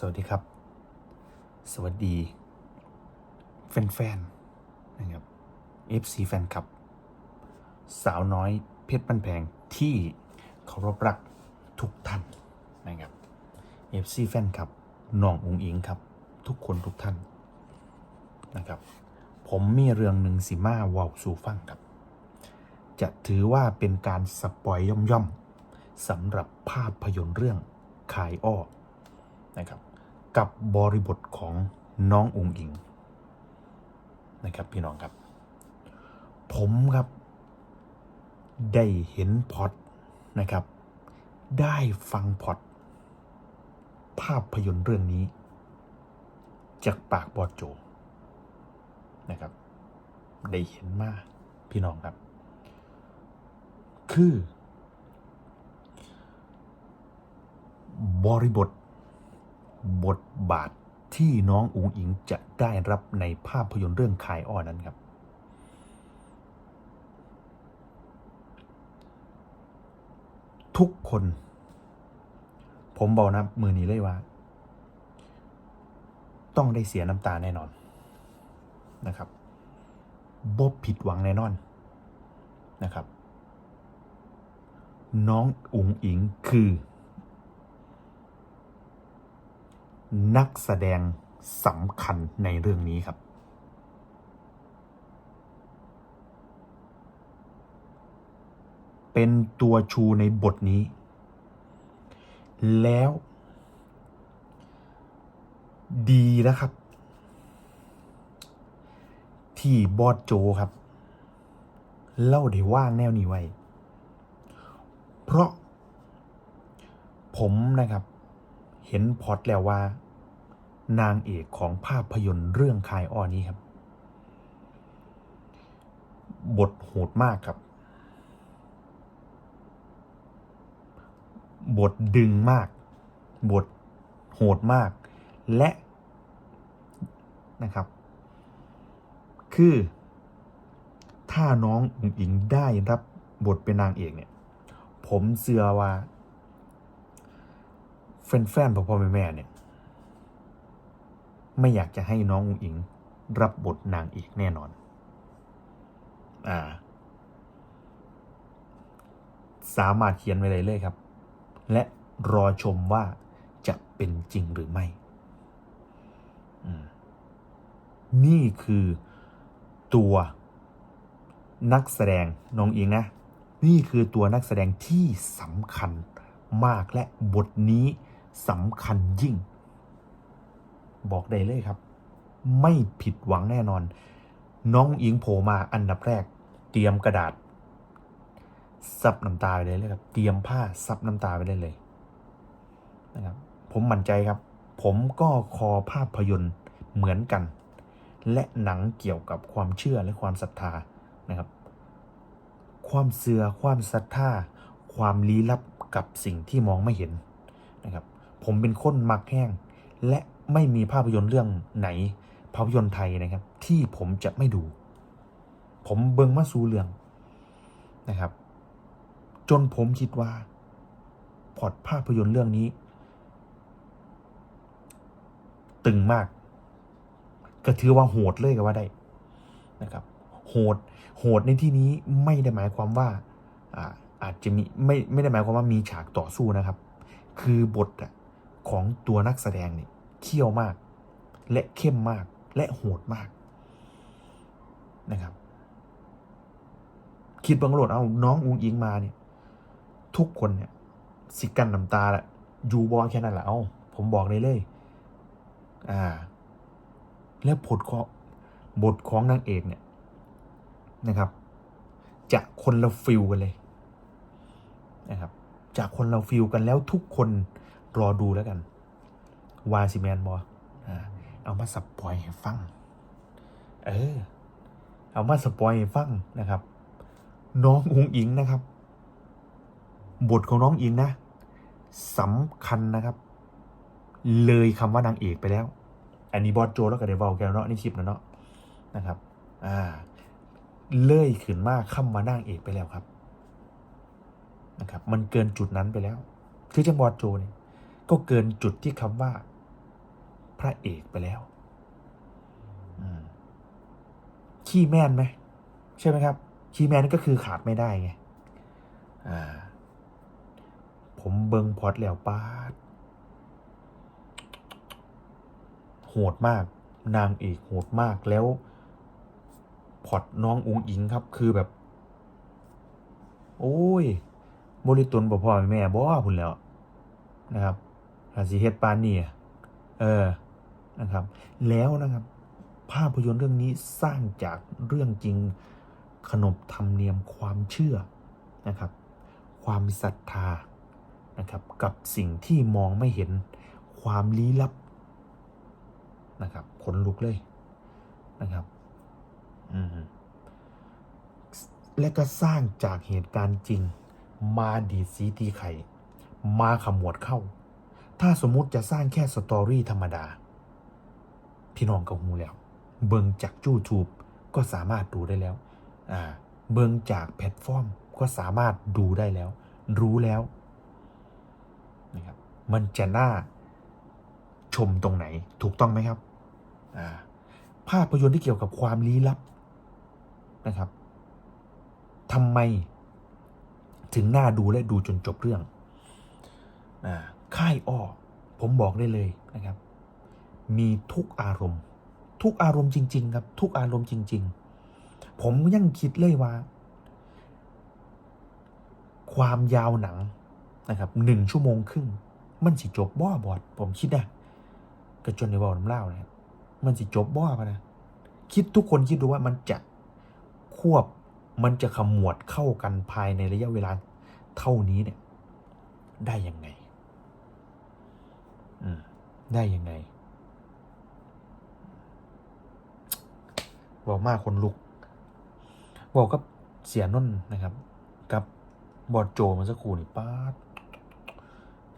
สวัสดีครับ สวัสดี แฟนๆนะครับ FC แฟนคลับ สาวน้อยเพชรปันแพงที่เคารพรักทุกท่านนะครับ FC แฟนคลับน้องอุงอิงครับ ทุกคนทุกท่านนะครับ ผมมีเรื่องหนึ่งสิมาเว่าสู่ฟังครับ จะถือว่าเป็นการสปอยย่อมๆสำหรับภาพยนตร์เรื่องขายอ้อนะครับ กับบริบทของน้องอุงอิงนะครับพี่น้องครับ ผมครับ ได้เห็นพอตนะครับ ได้ฟังพอตภาพยนตร์เรื่องนี้ จากปากบอสโจนะครับ ได้เห็นมากพี่น้องครับ คือบริบท บทบาทที่น้องอุ๋งอิงจะได้รับในภาพยนตร์เรื่องขายอ้อนั้นครับ ทุกคน ผมบอกนะมือนี้เลยว่า ต้องได้เสียน้ำตาแน่นอนนะครับบบผิดหวังแน่นอนนะครับ น้องอุ๋งอิงคือ นักแสดงสำคัญในเรื่องนี้ครับ เป็นตัวชูในบทนี้ แล้ว ดีนะครับ ที่บอดโจครับ เล่าได้ว่างแนวนี้ไว้ เพราะผมนะครับ เห็นพอตแล้วว่า นางเอกของภาพยนตร์เรื่องคายอ้อนี้ครับ บทโหดมากครับ บทดึงมาก บทโหดมาก และนะครับ คือ ถ้าน้องอุ๋งอิงได้รับบทเป็นนางเอกเนี่ย ผมเชื่อว่า แฟนๆพ่อพ่อแม่แม่เนี่ย ไม่อยากจะให้น้องอุ๋งอิง รับบทนางเอกแน่นอน อ่า สามารถเขียนไว้เลยเลยครับ และรอชมว่าจะเป็นจริงหรือไม่ นี่คือตัวนักแสดงน้องอิงนะ นี่คือตัวนักแสดงที่สำคัญมากและบทนี้ สำคัญยิ่ง บอกได้เลยครับ ไม่ผิดหวังแน่นอน น้องอิงโผล่มาอันดับแรก เตรียมกระดาษ ซับน้ำตาไปเลยเลยครับ เตรียมผ้าซับน้ำตาไปได้เลยนะครับผมมั่นใจครับ ผมก็คอภาพยนตร์เหมือนกัน และหนังเกี่ยวกับความเชื่อและความศรัทธานะครับ ความเสื่อความศรัทธา ความลี้ลับกับสิ่งที่มองไม่เห็นนะครับ ผมเป็นคนมักแห้ง และไม่มีภาพยนตร์เรื่องไหน ภาพยนตร์ไทยนะครับ ที่ผมจะไม่ดู ผมเบิงมาสู่เรื่องนะครับ จนผมคิดว่าพอดภาพยนตร์เรื่องนี้ ตึงมาก ก็ถือว่าโหดเลยก็ว่าได้นะครับ โหดโหดในที่นี้ไม่ได้หมายความว่าอ่าอาจจะมีไม่ไม่ได้หมายความว่ามีฉากต่อสู้นะครับ คือบทอะ ของตัวนักแสดงเนี่ยเขี้ยวมาก และเข้มมากและโหดมากนะครับ คิดบังโหลดเอาน้องอุ้งอิงมาเนี่ย ทุกคนเนี่ยสิกันน้ำตาละยูบอลแค่นั้นแหละเอาผมบอกเลยเลย อ่า และบทของบทของนางเอกเนี่ยนะครับจะคนละฟิลกันเลยนะครับจะคนละฟิลกันแล้วทุกคน รอดูแล้วกันวาซิแมนบอเอามาสปอยให้ฟัง เออ เอามาสปอยให้ฟังนะครับ น้องอุงอิงนะครับ บทของน้องอิงนะสำคัญนะครับ เลยคำว่านางเอกไปแล้ว อันนี้บอสโจแล้วก็เดวอลแกแล้วเนาะนี่คลิปนะเนาะนะครับ อ่า เลื่อยขึ้นมากข้ามมานั่งเอกไปแล้วครับ นะครับ มันเกินจุดนั้นไปแล้ว คือจังบอสโจเนี่ย ก็เกินจุดที่คำว่า พระเอกไปแล้วขี้แม่นไหมใช่ไหมครับขี้แม่นก็คือขาดไม่ได้ไงผมเบิงพอดแล้วป้าดโหดมาก นางเอกโหดมากแล้ว พอดน้องอุงอิงครับ คือแบบ โอ้ยบริตุนบ่พ่อแม่บ่พุ่นแล้วนะครับ อาสิเฮ็ดปานนี่เออนะครับ แล้วนะครับ ภาพยนตร์เรื่องนี้สร้างจากเรื่องจริงขนบธรรมเนียมความเชื่อนะครับ ความศรัทธานะครับ กับสิ่งที่มองไม่เห็นความลี้ลับนะครับขนลุกเลยนะครับอืมและก็สร้างจากเหตุการณ์จริง มาดีดสีตีไข่ มาขมวดเข้า ถ้าสมมุติจะสร้างแค่สตอรี่ธรรมดา พี่น้องก็หูแล้ว เบิงจาก YouTube ก็สามารถดูได้แล้ว อ่า เบิงจากแพลตฟอร์มก็สามารถดูได้แล้ว รู้แล้วนะครับมันจะน่าชมตรงไหนถูกต้องไหมครับอ่าภาพยนตร์ที่เกี่ยวกับความลี้ลับนะครับทำไมถึงน่าดูและดูจนจบเรื่องอ่า ค่ายอ้อผมบอกได้เลยนะครับ มีทุกอารมณ์ ทุกอารมณ์จริง ๆ ครับ ทุกอารมณ์จริง ๆ ผมยังคิดเลยว่า ความยาวหนังนะครับหนึ่งชั่วโมงครึ่ง มันสิจบบ่บอด ผมคิดนะกระจนในบอกน้ำเล่านะมันสิจบบ่ปะนะคิดทุกคนคิดดูว่ามันจะควบมันจะขมวดเข้ากันภายในระยะเวลาเท่านี้เนี่ย ได้ยังไง ได้ยังไง บอกมากคนลุก บอกกับเสียนนท์นะครับ กับบอดโจมันสักครู่นี่ป้า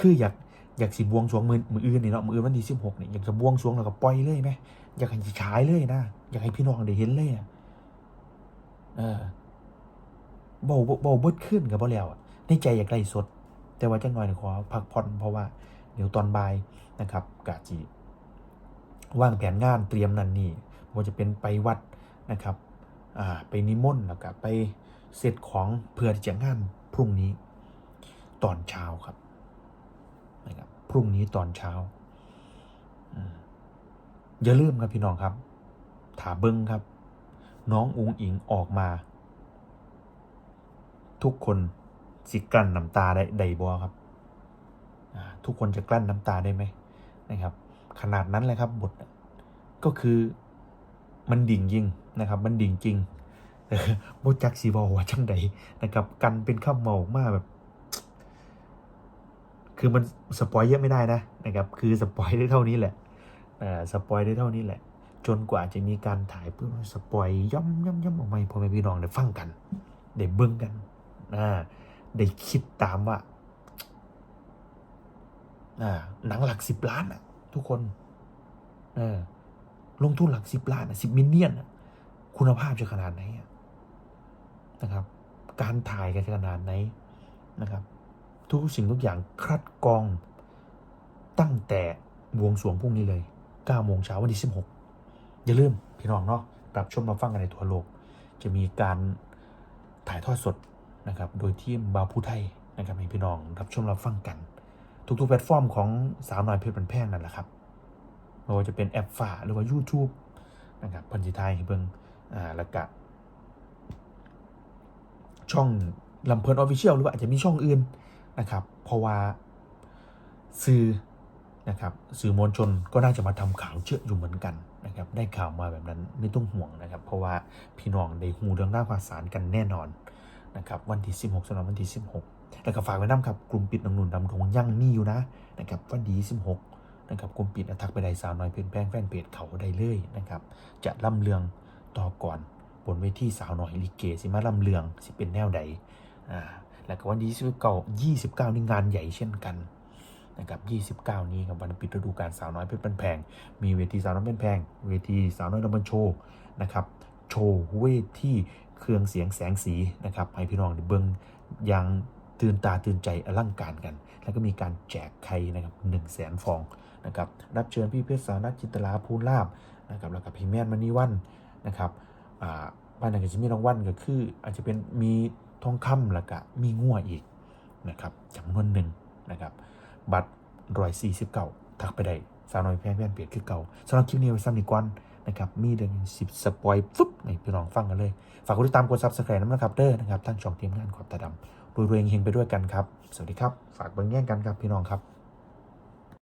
คืออยากอยากสิบวงสวงมือมืออื่นนี่เนาะมืออื่นวันที่สิบหกนี่อยากจะบวงสวงแล้วก็ปล่อยเลยไหมอยากให้ฉายเลยนะอยากให้พี่น้องได้เห็นเลยอะเออเบาเบาเบิดขึ้นกับเบ่แล้วอะในใจอยากไล่สด แต่ว่าจังหน่อยขอพักผ่อนเพราะว่า เดี๋ยวตอนบ่ายนะครับกะจีวางแผนงานเตรียมนั่นนี่ว่าจะเป็นไปวัดนะครับไปนิมนต์แล้วก็ไปเสร็จของเพื่อที่จะงานพรุ่งนี้ตอนเช้าครับนะครับพรุ่งนี้ตอนเช้าอย่าลืมครับพี่น้องครับถาเบิ้งครับ น้องอุงอิงออกมา ทุกคนสิกันน้ำตาได้ใดบอครับ ทุกคนจะกลั้นน้ำตาได้ไหมนะครับ ขนาดนั้นเลยครับบทก็คือมันดิ่งยิงนะครับ มันดิ่งจริงเออบจักสีบอว่าจังใดนะครับ กันเป็นข้ามเมาออกมาแบบ คือมันสปอยเยอะไม่ได้นะนะครับ คือสปอยได้เท่านี้แหละสปอยได้เท่านี้แหละ จนกว่าจะมีการถ่ายเพื่อสปอยย่ำย่ำย่ำออกมาพ่อแม่พี่น้องได้ฟังกันได้เบิ่งกันได้คิดตามว่า หนังหลักสิบล้านอะทุกคนลงทุนหลักสิบล้านสิบมิลเลียนคุณภาพจะขนาดไหนนะครับ การถ่ายกันจะขนาดไหนนะครับ ทุกสิ่งทุกอย่างคัดกรอง ตั้งแต่บวงสรวงพรุ่งนี้เลย9โมงเช้าวันที่16 อย่าลืมพี่น้องเนาะรับชมมาฟังกันในทั่วโลก จะมีการถ่ายทอดสดนะครับ โดยทีมบาวผู้ไทยนะครับให้พี่น้องรับชมรับฟังกัน ทุกๆแพลตฟอร์มของสาวน้อยเพชรบันแพงนั่นแหละครับไม่ว่าจะเป็นแอปฝ่าหรือว่า YouTube นะครับพันธิไทยเบิงอ่าแล้วก็ช่องลำเพลินออฟฟิเชียลหรือว่าอาจจะมีช่องอื่นนะครับ เพราะว่าสื่อนะครับสื่อมวลชนก็น่าจะมาทำข่าวเชื่ออยู่เหมือนกันนะครับ ได้ข่าวมาแบบนั้นไม่ต้องห่วงนะครับ เพราะว่าพี่น้องได้หูเรื่องราวข่าวสารกันแน่นอนนะครับ วันที่ 16สำหรับวันที่ 16 แล้วก็ฝากไว้น้ำครับกลุ่มปิดน้องหนุนดำทงยังมีอยู่นะนะครับวันที่16นะครับกลุ่มปิดทักไปได้สาวน้อยเพื่อนแป้งแฟนเพจเขาได้เลยนะครับจะล่ำเลืองต่อก่อนบนเวทีสาวน่อยลิเกสิมาล่ำเลืองสิเป็นแนวใดอ่าแล้วก็วันที่29 29นี่งานใหญ่เช่นกันนะครับ 29 นี้กับวันปิดฤดูกาลสาวน้อยเพชรบันแพง มีเวทีสาวน้อยเพชรแพง เวทีสาวน้อยลำบันโชว์นะครับ โชว์เวทีเครื่องเสียงแสงสีนะครับให้พี่น้องเบิ่งย่าง ตื่นตาตื่นใจอลังการกัน แล้วก็มีการแจกไข่นะครับหนึ่งแสนฟองนะครับรับเชิญพี่เพชรสารัตจิตลาภูลาบนะครับแล้วก็พี่แม่นมณีวันนะครับอ่าบ้านไหนก็จะมีรางวัลก็คือ อาจจะเป็นมีทองคำแล้วก็มีงัวอีกนะครับจำนวนหนึ่งนะครับบัตรรอยสี่สิบเก้าทักไปได้สาวน้อยแพร่แพร่เปลี่ยนคือเก่าสำหรับคลิปนี้ไว้ซ้ำอีกวันนะครับมีเดือนสิบสปอยฟึบให้พี่น้องฟังกันเลย ฝากกดติดตามกดซับสไครต์นะครับเด้อนะครับทั้งช่องทีมงานขอบตาดำ รวยๆเฮงไปด้วยกันครับ สวัสดีครับ ฝากเบิ่งแย่งกันครับพี่น้องครับ